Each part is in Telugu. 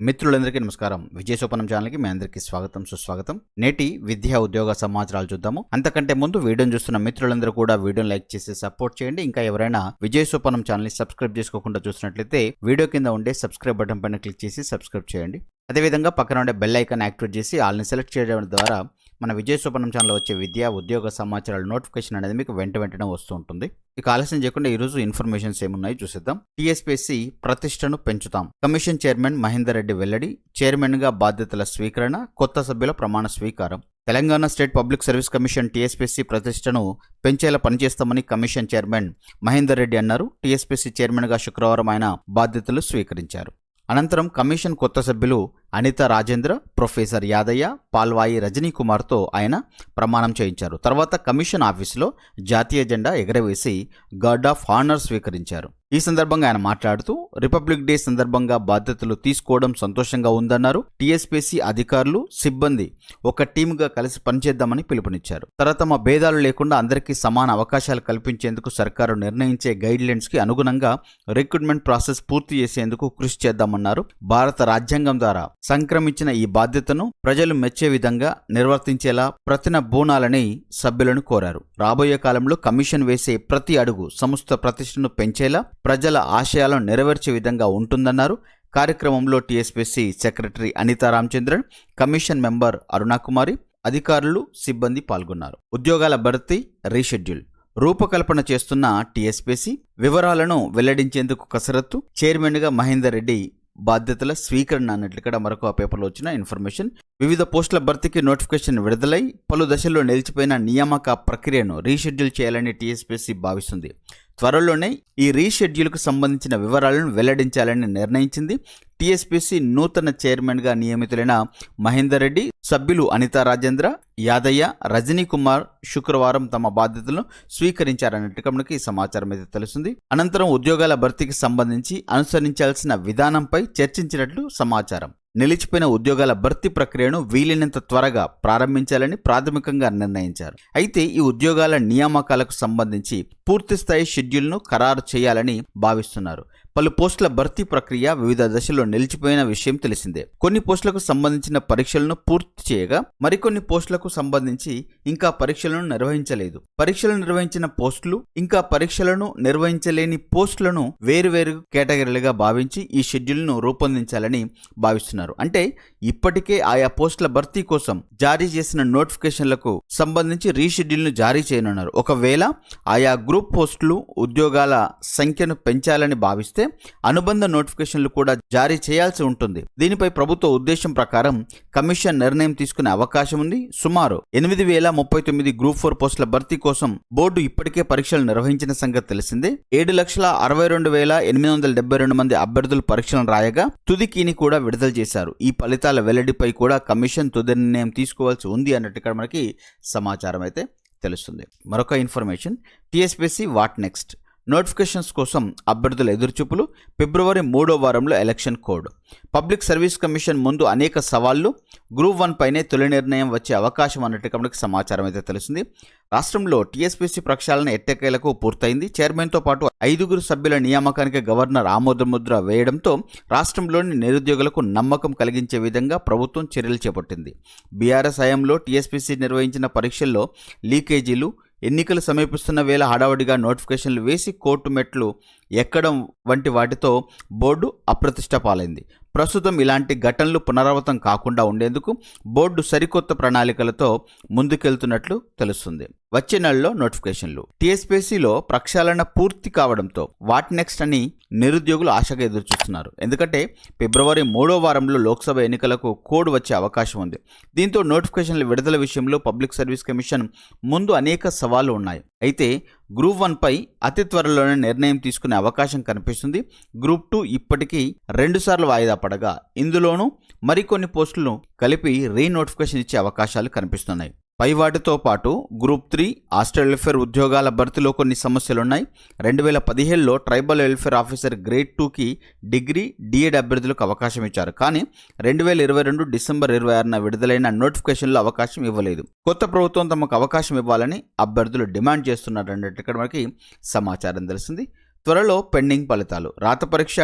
మిత్రులందరికీ నమస్కారం. విజయ సోపనం ఛానల్కి మీ అందరికీ స్వాగతం సుస్వాగతం. నేటి విద్యా ఉద్యోగ సమాచారాలు చూద్దాము. అంతకంటే ముందు వీడియోని చూస్తున్న మిత్రులందరూ కూడా వీడియోని లైక్ చేసి సపోర్ట్ చేయండి. ఇంకా ఎవరైనా విజయ సోపనం ఛానల్ని సబ్స్క్రైబ్ చేసుకోకుండా చూసినట్లయితే వీడియో కింద ఉండే సబ్స్క్రైబ్ బటన్ పైన క్లిక్ చేసి సబ్స్క్రైబ్ చేయండి. అదేవిధంగా పక్కన ఉండే బెల్ ఐకాన్ యాక్టివేట్ చేసి ఆల్ని సెలెక్ట్ చేయడం ద్వారా మన విజయ సుపర్ణం ఛానల్ వచ్చే విద్యా ఉద్యోగ సమాచారాల నోటిఫికేషన్ అనేది మీకు వెంట వెంటనే వస్తూ ఉంటుంది. ఇక ఆలస్యం చేయకుండా ఈరోజు ఇన్ఫర్మేషన్స్ ఏమున్నాయి చూసేద్దాం. టీఎస్పీఎస్సీ ప్రతిష్టను పెంచుతాం. కమిషన్ చైర్మన్ మహేందర్ రెడ్డి వెల్లడి చైర్మన్గా బాధ్యతల స్వీకరణ కొత్త సభ్యుల ప్రమాణ స్వీకారం. Telangana state public service commission TSPSC ప్రతిష్టను పెంచేలా పనిచేస్తామని కమిషన్ చైర్మన్ మహేందర్ రెడ్డి అన్నారు. టీఎస్పీఎస్సీ చైర్మన్గా శుక్రవారం ఆయన బాధ్యతలు స్వీకరించారు. అనంతరం కమిషన్ కొత్త సభ్యులు అనిత రాజేంద్ర ప్రొఫెసర్ యాదయ్య పాల్వాయి రజనీ కుమార్తో ఆయన ప్రమాణం చేయించారు. తర్వాత కమిషన్ ఆఫీసులో జాతీయ జెండా ఎగరవేసి గార్డ్ ఆఫ్ హానర్ స్వీకరించారు. ఈ సందర్భంగా ఆయన మాట్లాడుతూ రిపబ్లిక్ డే సందర్భంగా బాధ్యతలు తీసుకోవడం సంతోషంగా ఉందన్నారు. టీఎస్పీసీ అధికారులు సిబ్బంది ఒక టీముగా కలిసి పనిచేద్దామని పిలుపునిచ్చారు. తరతమ భేదాలు లేకుండా అందరికీ సమాన అవకాశాలు కల్పించేందుకు సర్కారు నిర్ణయించే గైడ్ లైన్స్కి అనుగుణంగా రిక్రూట్మెంట్ ప్రాసెస్ పూర్తి చేసేందుకు కృషి చేద్దామన్నారు. భారత రాజ్యాంగం ద్వారా సంక్రమించిన ఈ బాధ్యతను ప్రజలు మెచ్చే విధంగా నిర్వర్తించేలా ప్రతిన బోనాలని సభ్యులను కోరారు. రాబోయే కాలంలో కమిషన్ వేసే ప్రతి అడుగు సంస్థ ప్రతిష్టను పెంచేలా ప్రజల ఆశయాలను నెరవేర్చే విధంగా ఉంటుందన్నారు. కార్యక్రమంలో TSPC secretary Anitha Ramachandran commission member Arunakumari అధికారులు సిబ్బంది పాల్గొన్నారు. ఉద్యోగాల భర్తీ రీషెడ్యూల్. రూపకల్పన చేస్తున్న టీఎస్పీసీ వివరాలను వెల్లడించేందుకు కసరత్తు. చైర్మన్గా మహేందర్ రెడ్డి బాధ్యతల స్వీకరణ అన్నట్లు ఇక్కడ మరొక పేపర్లో వచ్చిన ఇన్ఫర్మేషన్. వివిధ పోస్టుల భర్తీకి నోటిఫికేషన్ విడుదలై పలు దశల్లో నిలిచిపోయిన నియామక ప్రక్రియను రీషెడ్యూల్ చేయాలని టీఎస్పీసీ భావిస్తుంది. త్వరలోనే ఈ రీషెడ్యూల్కు సంబంధించిన వివరాలను వెల్లడించాలని నిర్ణయించింది. టీఎస్పీసీ నూతన చైర్మన్గా నియమితులైన మహేందర్ రెడ్డి సభ్యులు అనితా రాజేంద్ర యాదయ్య రజనీ కుమార్ శుక్రవారం తమ బాధ్యతలను స్వీకరించారన్నట్టుగా మనకి సమాచారం అయితే తెలుస్తుంది. అనంతరం ఉద్యోగాల భర్తీకి సంబంధించి అనుసరించాల్సిన విధానంపై చర్చించినట్లు సమాచారం. నిలిచిపోయిన ఉద్యోగాల భర్తీ ప్రక్రియను వీలైనంత త్వరగా ప్రారంభించాలని ప్రాథమికంగా నిర్ణయించారు. అయితే ఈ ఉద్యోగాల నియామకాలకు సంబంధించి పూర్తిస్థాయి షెడ్యూల్ను ఖరారు చేయాలని భావిస్తున్నారు. పలు పోస్టుల భర్తీ ప్రక్రియ వివిధ దశల్లో నిలిచిపోయిన విషయం తెలిసిందే. కొన్ని పోస్టులకు సంబంధించిన పరీక్షలను పూర్తి చేయగా మరికొన్ని పోస్టులకు సంబంధించి ఇంకా పరీక్షలను నిర్వహించలేదు. పరీక్షలు నిర్వహించిన పోస్టులు ఇంకా పరీక్షలను నిర్వహించలేని పోస్టులను వేరువేరు కేటగిరీలుగా భావించి ఈ షెడ్యూల్ను రూపొందించాలని భావిస్తున్నారు. అంటే ఇప్పటికే ఆయా పోస్టుల భర్తీ కోసం జారీ చేసిన నోటిఫికేషన్లకు సంబంధించి రీషెడ్యూల్ను జారీ చేయనున్నారు. ఒకవేళ ఆయా గ్రూప్ పోస్టులు ఉద్యోగాల సంఖ్యను పెంచాలని భావిస్తే అనుబంధ నోటిఫికేషన్లు కూడా జారీ చేయాల్సి ఉంటుంది. దీనిపై ప్రభుత్వ ఉద్దేశం ప్రకారం కమిషన్ నిర్ణయం తీసుకునే అవకాశం ఉంది. సుమారు ఎనిమిది వేల ముప్పై తొమ్మిది గ్రూప్ ఫోర్ పోస్టుల భర్తీ కోసం బోర్డు ఇప్పటికే పరీక్షలు నిర్వహించిన సంగతి తెలిసిందే. ఏడు లక్షల అరవై రెండు వేల ఎనిమిది వందల డెబ్బై రెండు మంది అభ్యర్థులు పరీక్షలను రాయగా తుదికీని కూడా విడుదల చేశారు. ఈ ఫలితాల వెల్లడిపై కూడా కమిషన్ తుది నిర్ణయం తీసుకోవాల్సి ఉంది అన్నట్టు ఇక్కడ మనకి సమాచారం అయితే తెలుస్తుంది. మరొక information. TSPC what next? Notifications కోసం అభ్యర్థుల ఎదురుచూపులు. ఫిబ్రవరి మూడో వారంలో election code. Public service commission ముందు అనేక సవాళ్ళు. గ్రూప్ వన్ పైనే తొలి నిర్ణయం వచ్చే అవకాశం అన్నట్టు మనకి సమాచారం అయితే తెలిసింది రాష్ట్రంలో టీఎస్పీసీ ప్రక్షాళన ఎట్టకేలకు పూర్తయింది. చైర్మన్తో పాటు ఐదుగురు సభ్యుల నియామకానికి గవర్నర్ ఆమోదముద్ర వేయడంతో రాష్ట్రంలోని నిరుద్యోగులకు నమ్మకం కలిగించే విధంగా ప్రభుత్వం చర్యలు చేపట్టింది. బీఆర్ఎస్ హయాంలో టీఎస్పీసీ నిర్వహించిన పరీక్షల్లో లీకేజీలు ఎన్నికలు సమీపిస్తున్న వేళ హడావడిగా నోటిఫికేషన్లు వేసి కోర్టు మెట్లు ఎక్కడం వంటి వాటితో బోర్డు అప్రతిష్ట పాలైంది. ప్రస్తుతం ఇలాంటి ఘటనలు పునరావృతం కాకుండా ఉండేందుకు బోర్డు సరికొత్త ప్రణాళికలతో ముందుకెళ్తున్నట్లు తెలుస్తుంది. వచ్చే నెలలో నోటిఫికేషన్లు. టీఎస్పీసీలో ప్రక్షాళన పూర్తి కావడంతో వాట్ నెక్స్ట్ అని నిరుద్యోగులు ఆశగా ఎదురుచూస్తున్నారు. ఎందుకంటే ఫిబ్రవరి మూడో వారంలో లోక్సభ ఎన్నికలకు కోడ్ వచ్చే అవకాశం ఉంది. దీంతో నోటిఫికేషన్ల విడుదల విషయంలో పబ్లిక్ సర్వీస్ కమిషన్ ముందు అనేక సవాళ్ళు ఉన్నాయి. అయితే గ్రూప్ వన్పై అతి త్వరలోనే నిర్ణయం తీసుకునే అవకాశం కనిపిస్తుంది. గ్రూప్ టూ ఇప్పటికీ రెండుసార్లు వాయిదా పడగా ఇందులోనూ మరికొన్ని పోస్టులను కలిపి రీ నోటిఫికేషన్ ఇచ్చే అవకాశాలు కనిపిస్తున్నాయి. పై వాటితో పాటు గ్రూప్ త్రీ హాస్టల్ వెల్ఫేర్ ఉద్యోగాల భర్తీలో కొన్ని సమస్యలున్నాయి. రెండు వేల పదిహేడులో ట్రైబల్ వెల్ఫేర్ ఆఫీసర్ గ్రేడ్ టూకి డిగ్రీ డిఎడ్ అభ్యర్థులకు అవకాశం ఇచ్చారు. కానీ రెండు వేల ఇరవై రెండు డిసెంబర్ ఇరవై ఆరున విడుదలైన నోటిఫికేషన్లో అవకాశం ఇవ్వలేదు. కొత్త ప్రభుత్వం తమకు అవకాశం ఇవ్వాలని అభ్యర్థులు డిమాండ్ చేస్తున్నారు అన్నట్టు ఇక్కడ మనకి సమాచారం తెలిసింది త్వరలో పెండింగ్ ఫలితాలు. రాత పరీక్ష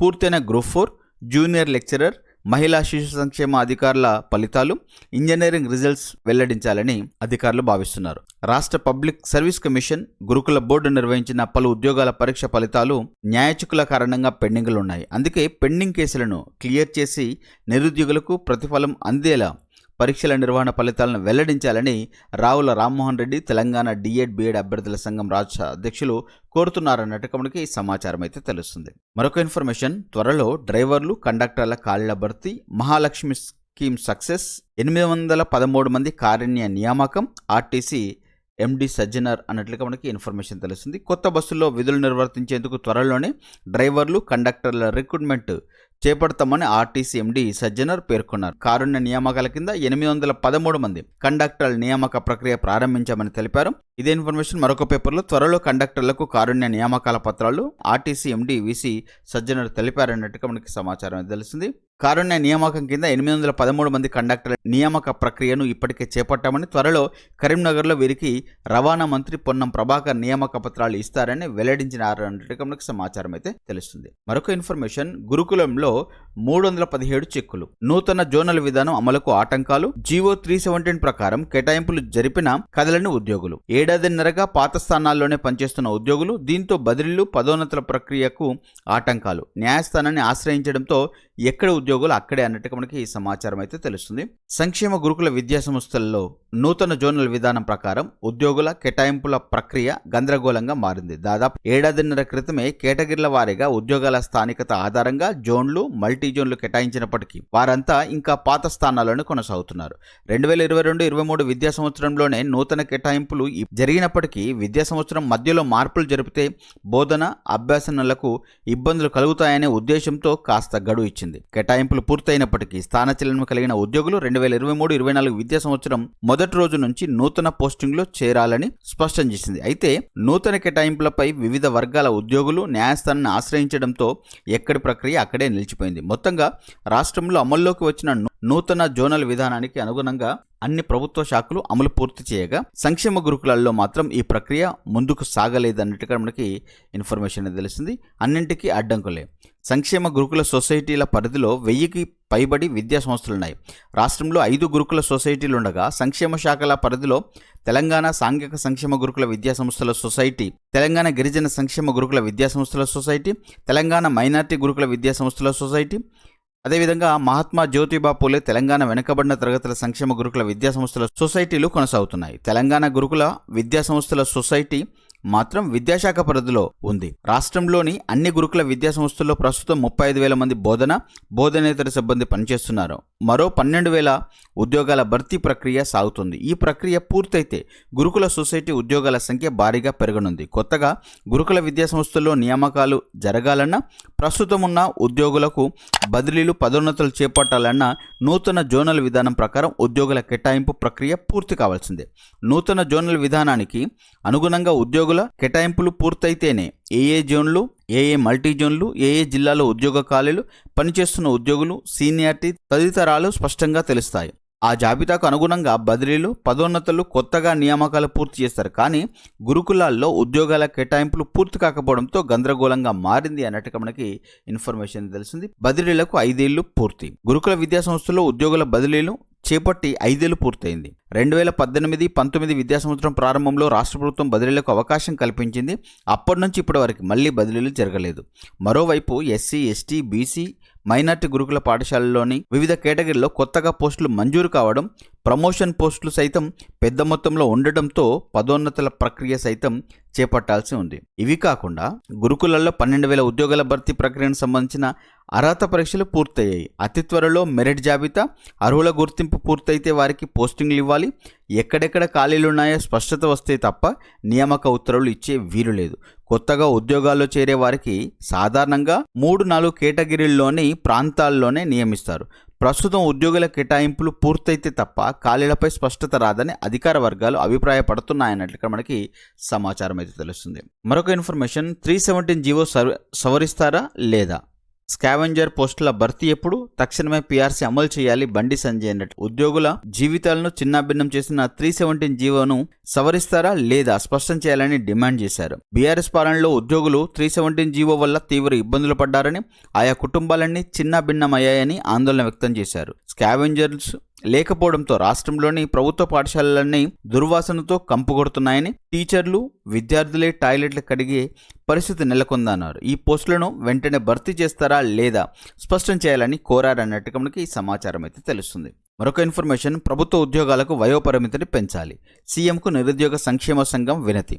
పూర్తయిన గ్రూప్ ఫోర్ జూనియర్ లెక్చరర్ మహిళా శిశు సంక్షేమ అధికారుల ఫలితాలు ఇంజనీరింగ్ రిజల్ట్స్ వెల్లడించాలని అధికారులు భావిస్తున్నారు. రాష్ట్ర public service commission Gurukula board నిర్వహించిన పలు ఉద్యోగాల పరీక్ష ఫలితాలు న్యాయచికుల కారణంగా పెండింగ్లు ఉన్నాయి అందుకే పెండింగ్ కేసులను క్లియర్ చేసి నిరుద్యోగులకు ప్రతిఫలం అందేలా పరీక్షల నిర్వహణ ఫలితాలను వెల్లడించాలని రావుల రామ్మోహన్ రెడ్డి తెలంగాణ డిఎడ్ బిఎడ్ అభ్యర్థుల సంఘం రాష్ట్ర అధ్యక్షులు కోరుతున్నారన్నట్టుగా మనకి ఈ సమాచారం అయితే తెలుస్తుంది. మరొక ఇన్ఫర్మేషన్ త్వరలో డ్రైవర్లు కండక్టర్ల ఖాళీల భర్తీ మహాలక్ష్మి స్కీమ్ సక్సెస్ ఎనిమిది వందల పదమూడు మంది కారుణ్య నియామకం ఆర్టీసీ ఎండి సజ్జనర్ అన్నట్లుగా మనకి ఇన్ఫర్మేషన్ తెలుస్తుంది. కొత్త బస్సుల్లో విధులు నిర్వర్తించేందుకు త్వరలోనే డ్రైవర్లు కండక్టర్ల రిక్రూట్మెంట్ చేపడతామని ఆర్టీసీ ఎండి సజ్జనర్ పేర్కొన్నారు. కారుణ్య నియామకాల కింద ఎనిమిది వందల పదమూడు మంది కండక్టర్ల నియామక ప్రక్రియ ప్రారంభించామని తెలిపారు. ఇదే ఇన్ఫర్మేషన్ మరొక పేపర్లో త్వరలో కండక్టర్లకు కారుణ్య నియామకాల పత్రాలు ఆర్టీసీ ఎండి విసి సజ్జనర్ తెలిపారన్నట్టుగా మనకి సమాచారం తెలిసింది కారుణ్య నియామకం కింద ఎనిమిది వందల పదమూడు మంది కండక్టర్ల నియామక ప్రక్రియను ఇప్పటికే చేపట్టామని త్వరలో కరీంనగర్లో వీరికి రవాణా మంత్రి పొన్నం ప్రభాకర్ నియామక పత్రాలు ఇస్తారని వెల్లడించినారు అన్నట్టుగా మనకు సమాచారం అయితే తెలుస్తుంది. మరొక ఇన్ఫర్మేషన్ గురుకులంలో మూడు వందల పదిహేడు చెక్కులు. నూతన జోనల్ విధానం అమలుకు ఆటంకాలు జీవో త్రీ సెవెంటీన్ ప్రకారం కేటాయింపులు జరిపిన కదలని ఉద్యోగులు. ఏడాదిన్నరగా పాత స్థానాల్లోనే పనిచేస్తున్న ఉద్యోగులు దీంతో బదిలీలు పదోన్నతుల ప్రక్రియకు ఆటంకాలు. న్యాయస్థానాన్ని ఆశ్రయించడంతో ఎక్కడ ఉద్యోగులు అక్కడే అన్నట్టుగా మనకి ఈ సమాచారం అయితే తెలుస్తుంది. సంక్షేమ గురుకుల విద్యా సంస్థల్లో నూతన జోనల్ విధానం ప్రకారం ఉద్యోగుల కేటాయింపుల ప్రక్రియ గందరగోళంగా మారింది. దాదాపు ఏడాదిన్నర క్రితమే కేటగిరీల వారీగా ఉద్యోగాల స్థానికత ఆధారంగా జోన్లు మల్టీ జోన్లు కేటాయించినప్పటికీ వారంతా ఇంకా పాత స్థానాలను కొనసాగుతున్నారు. రెండు వేల ఇరవై రెండు ఇరవై మూడు విద్యా సంవత్సరంలోనే నూతన కేటాయింపులు జరిగినప్పటికీ విద్యా సంవత్సరం మధ్యలో మార్పులు జరిపితే బోధన అభ్యాసనలకు ఇబ్బందులు కలుగుతాయనే ఉద్దేశంతో కాస్త గడువు ఇచ్చింది. కేటాయింపులు పూర్తయినప్పటికీ స్థానచలనం కలిగిన ఉద్యోగులు రెండు వేల ఇరవై మూడు ఇరవై నాలుగు విద్యా సంవత్సరం మొదటి మొదటి రోజు నుంచి నూతన పోస్టింగ్లో చేరాలని స్పష్టం చేసింది. అయితే నూతన కేటాయింపులపై వివిధ వర్గాల ఉద్యోగులు న్యాయస్థానాన్ని ఆశ్రయించడంతో ఎక్కడి ప్రక్రియ అక్కడే నిలిచిపోయింది. మొత్తంగా రాష్ట్రంలో అమల్లోకి వచ్చిన నూతన జోనల్ విధానానికి అనుగుణంగా అన్ని ప్రభుత్వ శాఖలు అమలు పూర్తి చేయగా సంక్షేమ గురుకులాల్లో మాత్రం ఈ ప్రక్రియ ముందుకు సాగలేదన్నట్టుగా మనకి ఇన్ఫర్మేషన్ తెలిసింది అన్నింటికీ అడ్డంకులే. సంక్షేమ గురుకుల సొసైటీల పరిధిలో వెయ్యికి పైబడి విద్యా సంస్థలున్నాయి. రాష్ట్రంలో ఐదు గురుకుల సొసైటీలు ఉండగా సంక్షేమ శాఖల పరిధిలో తెలంగాణ సాంఘిక సంక్షేమ గురుకుల విద్యా సంస్థల సొసైటీ తెలంగాణ గిరిజన సంక్షేమ గురుకుల విద్యా సంస్థల సొసైటీ తెలంగాణ మైనార్టీ గురుకుల విద్యా సంస్థల సొసైటీ అదేవిధంగా మహాత్మా జ్యోతిబా పూలే తెలంగాణ వెనుకబడిన తరగతుల సంక్షేమ గురుకుల విద్యా సంస్థల సొసైటీలు కొనసాగుతున్నాయి. తెలంగాణ గురుకుల విద్యా సంస్థల సొసైటీ మాత్రం విద్యాశాఖ పరిధిలో ఉంది. రాష్ట్రంలోని అన్ని గురుకుల విద్యా సంస్థల్లో ప్రస్తుతం ముప్పై ఐదు వేల మంది బోధన బోధనేతర సిబ్బంది పనిచేస్తున్నారు. మరో పన్నెండు వేల ఉద్యోగాల భర్తీ ప్రక్రియ సాగుతుంది. ఈ ప్రక్రియ పూర్తయితే గురుకుల సొసైటీ ఉద్యోగాల సంఖ్య భారీగా పెరగనుంది. కొత్తగా గురుకుల విద్యా సంస్థల్లో నియామకాలు జరగాలన్నా ప్రస్తుతం ఉన్న ఉద్యోగులకు బదిలీలు పదోన్నతులు చేపట్టాలన్న నూతన జోనల్ విధానం ప్రకారం ఉద్యోగుల కేటాయింపు ప్రక్రియ పూర్తి కావాల్సిందే. నూతన జోనల్ విధానానికి అనుగుణంగా ఉద్యోగులు కేటాయింపులు పూర్తయితేనే ఏ ఏ జోన్లు ఏ ఏ మల్టీ జోన్లు ఏ ఏ జిల్లాలో ఉద్యోగ ఖాళీలు పనిచేస్తున్న ఉద్యోగులు సీనియారిటీ తదితరాలు స్పష్టంగా తెలుస్తాయి. ఆ జాబితాకు అనుగుణంగా బదిలీలు పదోన్నతులు కొత్తగా నియామకాలు పూర్తి చేస్తారు. కానీ గురుకులాల్లో ఉద్యోగాల కేటాయింపులు పూర్తి కాకపోవడంతో గందరగోళంగా మారింది అన్నట్టుగా మనకి ఇన్ఫర్మేషన్ తెలిసింది బదిలీలకు ఐదేళ్ళు పూర్తి. గురుకుల విద్యా సంస్థలో ఉద్యోగుల బదిలీలు చేపట్టి ఐదేళ్ళు పూర్తయింది. రెండు వేల పద్దెనిమిది పంతొమ్మిది విద్యా సంవత్సరం ప్రారంభంలో రాష్ట్ర ప్రభుత్వం బదిలీలకు అవకాశం కల్పించింది. అప్పటి నుంచి ఇప్పటి వరకు మళ్ళీ బదిలీలు జరగలేదు. మరోవైపు ఎస్సీ ఎస్టీ బీసీ మైనార్టీ గురుకుల పాఠశాలలోని వివిధ కేటగిరీల్లో కొత్తగా పోస్టులు మంజూరు కావడం ప్రమోషన్ పోస్టులు సైతం పెద్ద మొత్తంలో ఉండడంతో పదోన్నతుల ప్రక్రియ సైతం చేపట్టాల్సి ఉంది. ఇవి కాకుండా గురుకులల్లో పన్నెండు వేల ఉద్యోగాల భర్తీ ప్రక్రియకు సంబంధించిన అర్హత పరీక్షలు పూర్తయ్యాయి. అతి త్వరలో మెరిట్ జాబితా అర్హుల గుర్తింపు పూర్తయితే వారికి పోస్టింగ్లు ఇవ్వాలి. ఎక్కడెక్కడ ఖాళీలు ఉన్నాయో స్పష్టత వస్తే తప్ప నియామక ఉత్తర్వులు ఇచ్చే వీలు లేదు. కొత్తగా ఉద్యోగాల్లో చేరే వారికి సాధారణంగా మూడు నాలుగు కేటగిరీల్లోని ప్రాంతాల్లోనే నియమిస్తారు. ప్రస్తుతం ఉద్యోగుల కేటాయింపులు పూర్తయితే తప్ప ఖాళీలపై స్పష్టత రాదని అధికార వర్గాలు అభిప్రాయపడుతున్నాయన్నట్లుగా మనకి సమాచారం అయితే తెలుస్తుంది. మరొక ఇన్ఫర్మేషన్ త్రీ సెవెంటీన్ జీవో సవ- సవరిస్తారా లేదా? స్కావెంజర్ పోస్టుల భర్తీ ఎప్పుడు? తక్షణమే పీఆర్సీ అమలు చేయాలి బండి సంజయ్ అన్నట్టు. ఉద్యోగుల జీవితాలను చిన్నాభిన్నం చేసిన త్రీ సెవెంటీన్ జీవోను సవరిస్తారా లేదా స్పష్టం చేయాలని డిమాండ్ చేశారు. బీఆర్ఎస్ పాలనలో ఉద్యోగులు త్రీ సెవెంటీన్ జీవో వల్ల తీవ్ర ఇబ్బందులు పడ్డారని ఆయా కుటుంబాలన్నీ చిన్నాభిన్నమయ్యాయని ఆందోళన వ్యక్తం చేశారు. స్కావెంజర్స్ లేకపోవడంతో రాష్ట్రంలోని ప్రభుత్వ పాఠశాలలన్నీ దుర్వాసనతో కంపుకొడుతున్నాయని టీచర్లు విద్యార్థులే టాయిలెట్లు కడిగే పరిస్థితి నెలకొందన్నారు. ఈ పోస్టులను వెంటనే భర్తీ చేస్తారా లేదా స్పష్టం చేయాలని కోరారన్నట్టుగా మనకి ఈ సమాచారం అయితే తెలుస్తుంది. మరొక ఇన్ఫర్మేషన్ ప్రభుత్వ ఉద్యోగాలకు వయోపరిమితిని పెంచాలి. సీఎంకు నిరుద్యోగ సంక్షేమ సంఘం వినతి.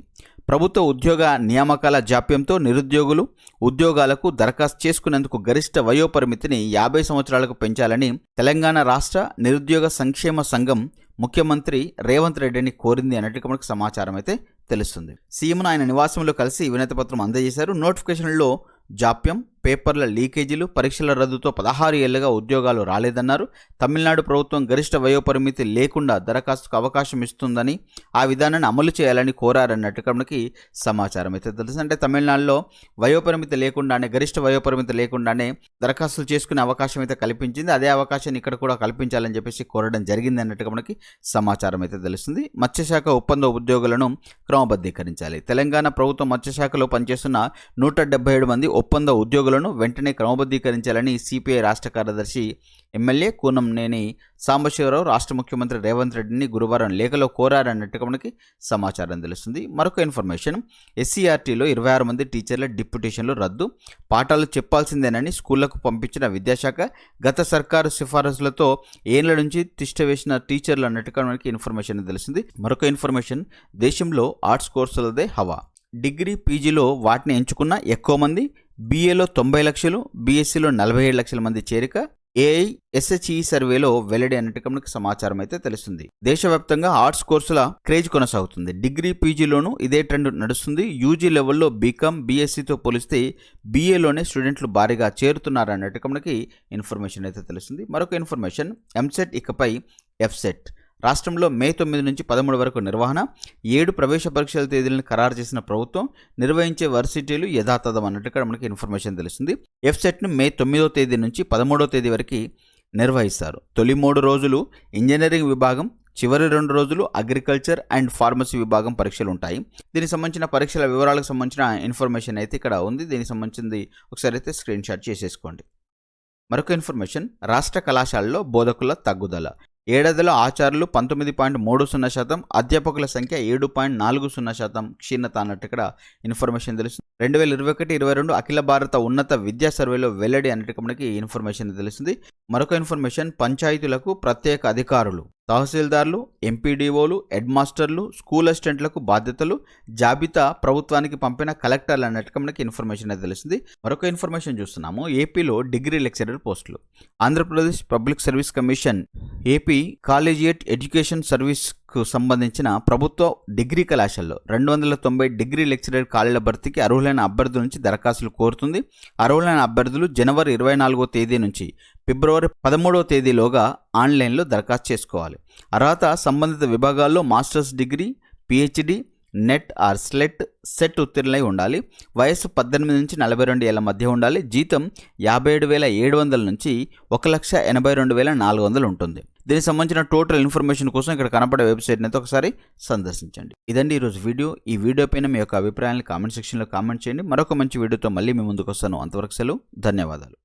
ప్రభుత్వ ఉద్యోగ నియామకాల జాప్యంతో నిరుద్యోగులు ఉద్యోగాలకు దరఖాస్తు చేసుకునేందుకు గరిష్ట వయోపరిమితిని యాభై సంవత్సరాలకు పెంచాలని తెలంగాణ రాష్ట్ర నిరుద్యోగ సంక్షేమ సంఘం ముఖ్యమంత్రి రేవంత్ రెడ్డిని కోరింది అన్నట్టుగా మనకు సమాచారం అయితే తెలుస్తుంది. సీఎంను ఆయన నివాసంలో కలిసి వినతి పత్రం అందజేశారు. నోటిఫికేషన్లో జాప్యం పేపర్ల లీకేజీలు పరీక్షల రద్దుతో పదహారు ఏళ్ళుగా ఉద్యోగాలు రాలేదన్నారు. తమిళనాడు ప్రభుత్వం గరిష్ట వయోపరిమితి లేకుండా దరఖాస్తుకు అవకాశం ఇస్తుందని ఆ విధానాన్ని అమలు చేయాలని కోరారన్నట్టుగా మనకి సమాచారం అయితే తెలుసు. అంటే తమిళనాడులో వయోపరిమితి లేకుండానే గరిష్ట వయోపరిమితి లేకుండానే దరఖాస్తులు చేసుకునే అవకాశం అయితే కల్పించింది. అదే అవకాశాన్ని ఇక్కడ కూడా కల్పించాలని చెప్పేసి కోరడం జరిగింది అన్నట్టుగా మనకి సమాచారం అయితే తెలుస్తుంది. మత్స్యశాఖ ఒప్పంద ఉద్యోగులను క్రమబద్ధీకరించాలి. తెలంగాణ ప్రభుత్వ మత్స్యశాఖలో పనిచేస్తున్న నూట డెబ్బై ఏడు మంది ఒప్పంద ఉద్యోగులను వెంటనే క్రమబద్ధీకరించాలని సిపిఐ రాష్ట్ర కార్యదర్శి ఎమ్మెల్యే కూనంనేని సాంబశివరావు రాష్ట్ర ముఖ్యమంత్రి రేవంత్ రెడ్డిని గురువారం లేఖలో కోరారన్నట్టుగా మనకి సమాచారం తెలుస్తుంది. మరొక ఇన్ఫర్మేషన్ ఎస్సీఆర్టీలో ఇరవై ఆరు మంది టీచర్ల డిప్యుటేషన్లు రద్దు. పాఠాలు చెప్పాల్సిందేనని స్కూళ్ళకు పంపించిన విద్యాశాఖ గత సర్కారు సిఫారసులతో ఏళ్ళ నుంచి తిష్టవేసిన టీచర్లు అన్నట్టుగా మనకి ఇన్ఫర్మేషన్ తెలిసింది మరొక ఇన్ఫర్మేషన్ దేశంలో ఆర్ట్స్ కోర్సులదే హవా. డిగ్రీ పీజీలో వాటిని ఎంచుకున్న ఎక్కువ మంది బీఏలో తొంభై లక్షలు బీఎస్సీలో నలభై ఏడు లక్షల మంది చేరిక ఏఐ ఎస్హెచ్ఈ సర్వేలో వెల్లడి అన్నట్టుగా మనకు సమాచారం అయితే తెలుస్తుంది. దేశవ్యాప్తంగా ఆర్ట్స్ కోర్సుల క్రేజ్ కొనసాగుతుంది. డిగ్రీ పీజీలోనూ ఇదే ట్రెండ్ నడుస్తుంది. యూజీ లెవెల్లో బీకామ్ బీఎస్సీతో పోలిస్తే బీఏలోనే స్టూడెంట్లు భారీగా చేరుతున్నారు అన్నట్టుగా మనకి ఇన్ఫర్మేషన్ అయితే తెలుస్తుంది. మరొక ఇన్ఫర్మేషన్ ఎంసెట్ ఇకపై ఎఫ్సెట్ రాష్ట్రంలో మే తొమ్మిది నుంచి పదమూడు వరకు నిర్వహణ ఏడు ప్రవేశ పరీక్షల తేదీలను ఖరారు చేసిన ప్రభుత్వం నిర్వహించే వర్సిటీలు యథాతథం అన్నట్టుగా మనకి ఇన్ఫర్మేషన్ తెలుస్తుంది. ఎఫ్సెట్ను మే తొమ్మిదో తేదీ నుంచి పదమూడో తేదీ వరకు నిర్వహిస్తారు. తొలి మూడు రోజులు ఇంజనీరింగ్ విభాగం చివరి రెండు రోజులు అగ్రికల్చర్ అండ్ ఫార్మసీ విభాగం పరీక్షలు ఉంటాయి. దీనికి సంబంధించిన పరీక్షల వివరాలకు సంబంధించిన ఇన్ఫర్మేషన్ అయితే ఇక్కడ ఉంది. దీనికి సంబంధించింది ఒకసారి అయితే స్క్రీన్ షాట్ చేసేసుకోండి. మరొక ఇన్ఫర్మేషన్ రాష్ట్ర కళాశాలలో బోధకుల తగ్గుదల. ఏడాదిలో ఆచార్యులు పంతొమ్మిది పాయింట్ మూడు సున్నా శాతం అధ్యాపకుల సంఖ్య ఏడు పాయింట్ నాలుగు సున్నా శాతం. క్షీణత అన్నట్టు ఇక్కడ ఇన్ఫర్మేషన్ తెలుస్తుంది. రెండు వేల ఇరవై ఒకటి ఇరవై రెండు అఖిల భారత ఉన్నత విద్యా సర్వేలో వెల్లడి అన్నట్టు మనకి ఇన్ఫర్మేషన్ తెలుస్తుంది. మరొక ఇన్ఫర్మేషన్ పంచాయతీలకు ప్రత్యేక అధికారులు. తహసీల్దార్లు ఎంపీడీఓలు హెడ్ మాస్టర్లు స్కూల్ అసిస్టెంట్లకు బాధ్యతలు జాబితా ప్రభుత్వానికి పంపిన కలెక్టర్లు అన్నట్టుగా మనకి ఇన్ఫర్మేషన్ అయితే తెలిసింది మరొక ఇన్ఫర్మేషన్ చూస్తున్నాము. ఏపీలో degree lecturer posts. Andhra Pradesh public service commission AP collegiate education సర్వీస్కు సంబంధించిన ప్రభుత్వ డిగ్రీ కళాశాలలో రెండు వందల తొంభై డిగ్రీ లెక్చరర్ ఖాళీల భర్తీకి అర్హులైన అభ్యర్థుల నుంచి దరఖాస్తులు కోరుతుంది. అర్హులైన అభ్యర్థులు జనవరి ఇరవై నాలుగో తేదీ నుంచి ఫిబ్రవరి పదమూడవ తేదీలోగా ఆన్లైన్లో దరఖాస్తు చేసుకోవాలి. అర్హత సంబంధిత విభాగాల్లో masters degree PhD NET or SLET SET ఉత్తీర్ణులై ఉండాలి. వయసు పద్దెనిమిది నుంచి నలభై రెండు ఏళ్ళ మధ్య ఉండాలి. జీతం యాభై ఏడు వేల ఏడు వందల నుంచి ఒక లక్ష ఎనభై రెండు వేల నాలుగు వందలు ఉంటుంది. దీనికి సంబంధించిన టోటల్ ఇన్ఫర్మేషన్ కోసం ఇక్కడ కనపడే వెబ్సైట్ని అయితే ఒకసారి సందర్శించండి. ఇదండి ఈరోజు వీడియో. ఈ వీడియో పైన మీ యొక్క అభిప్రాయాన్ని కామెంట్ సెక్షన్లో కామెంట్ చేయండి. మరొక మంచి వీడియోతో మళ్ళీ మీ ముందుకు వస్తాను. అంతవరకు సెలవు. ధన్యవాదాలు.